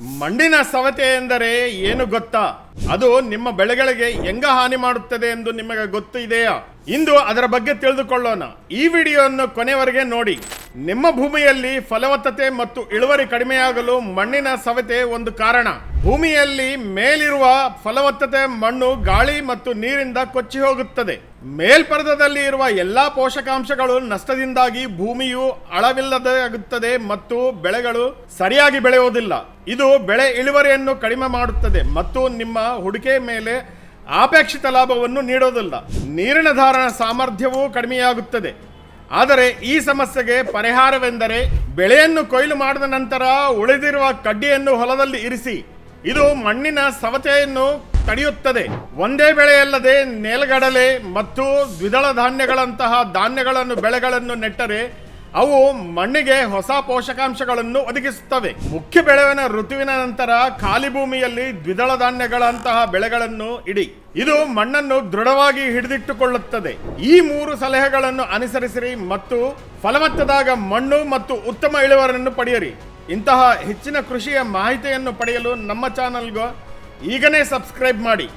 ಮಣ್ಣಿನ ಸವತೆ ಎಂದರೆ ಏನು ಗೊತ್ತಾ? ಅದು ನಿಮ್ಮ ಬೆಳೆಗಳಿಗೆ ಹೆಂಗ ಹಾನಿ ಮಾಡುತ್ತದೆ ಎಂದು ನಿಮಗೆ ಗೊತ್ತು ಇದೆಯಾ? ಇಂದು ಅದರ ಬಗ್ಗೆ ತಿಳಿದುಕೊಳ್ಳೋಣ. ಈ ವಿಡಿಯೋವನ್ನು ಕೊನೆವರೆಗೆ ನೋಡಿ. ನಿಮ್ಮ ಭೂಮಿಯಲ್ಲಿ ಫಲವತ್ತತೆ ಮತ್ತು ಇಳುವರಿ ಕಡಿಮೆಯಾಗಲು ಮಣ್ಣಿನ ಸವೆತೆ ಒಂದು ಕಾರಣ. ಭೂಮಿಯಲ್ಲಿ ಮೇಲಿರುವ ಫಲವತ್ತತೆ ಮಣ್ಣು ಗಾಳಿ ಮತ್ತು ನೀರಿಂದ ಕೊಚ್ಚಿ ಹೋಗುತ್ತದೆ. ಮೇಲ್ಪರ್ದದಲ್ಲಿ ಇರುವ ಎಲ್ಲಾ ಪೋಷಕಾಂಶಗಳು ನಷ್ಟದಿಂದಾಗಿ ಭೂಮಿಯು ಅಳವಿಲ್ಲದಾಗುತ್ತದೆ ಮತ್ತು ಬೆಳೆಗಳು ಸರಿಯಾಗಿ ಬೆಳೆಯುವುದಿಲ್ಲ. ಇದು ಬೆಳೆ ಇಳುವರಿಯನ್ನು ಕಡಿಮೆ ಮಾಡುತ್ತದೆ ಮತ್ತು ನಿಮ್ಮ ಹುಡುಕೆ ಮೇಲೆ ಅಪೇಕ್ಷಿತ ಲಾಭವನ್ನು ನೀಡೋದಿಲ್ಲ ನೀರಿನ ಧಾರಣ ಸಾಮರ್ಥ್ಯವೂ ಕಡಿಮೆಯಾಗುತ್ತದೆ. ಆದರೆ ಈ ಸಮಸ್ಯೆಗೆ ಪರಿಹಾರವೆಂದರೆ ಬೆಳೆಯನ್ನು ಕೊಯ್ಲು ಮಾಡಿದ ನಂತರ ಉಳಿದಿರುವ ಕಡ್ಡಿಯನ್ನು ಹೊಲದಲ್ಲಿ ಇರಿಸಿ. ಇದು ಮಣ್ಣಿನ ಸವತೆಯನ್ನು ತಡೆಯುತ್ತದೆ. ಒಂದೇ ಬೆಳೆಯಲ್ಲದೆ ನೆಲಗಡಲೆ ಮತ್ತು ದ್ವಿದಳ ಧಾನ್ಯಗಳಂತಹ ಧಾನ್ಯಗಳನ್ನು ಬೆಳೆಗಳನ್ನು ನೆಟ್ಟರೆ ಅವು ಮಣ್ಣಿಗೆ ಹೊಸ ಪೋಷಕಾಂಶಗಳನ್ನು ಒದಗಿಸುತ್ತವೆ. ಮುಖ್ಯ ಬೆಳೆವಿನ ಋತುವಿನ ನಂತರ ಖಾಲಿ ಭೂಮಿಯಲ್ಲಿ ದ್ವಿದಳ ಧಾನ್ಯಗಳಂತಹ ಬೆಳೆಗಳನ್ನು ಇಡಿ. ಇದು ಮಣ್ಣನ್ನು ದೃಢವಾಗಿ ಹಿಡಿದಿಟ್ಟುಕೊಳ್ಳುತ್ತದೆ. ಈ ಮೂರು ಸಲಹೆಗಳನ್ನು ಅನುಸರಿಸಿರಿ ಮತ್ತು ಫಲವತ್ತದಾಗ ಮಣ್ಣು ಮತ್ತು ಉತ್ತಮ ಇಳುವರನ್ನು ಪಡೆಯಿರಿ. ಇಂತಹ ಹೆಚ್ಚಿನ ಕೃಷಿಯ ಮಾಹಿತಿಯನ್ನು ಪಡೆಯಲು ನಮ್ಮ ಚಾನಲ್ಗೂ ಈಗನೇ ಸಬ್ಸ್ಕ್ರೈಬ್ ಮಾಡಿ.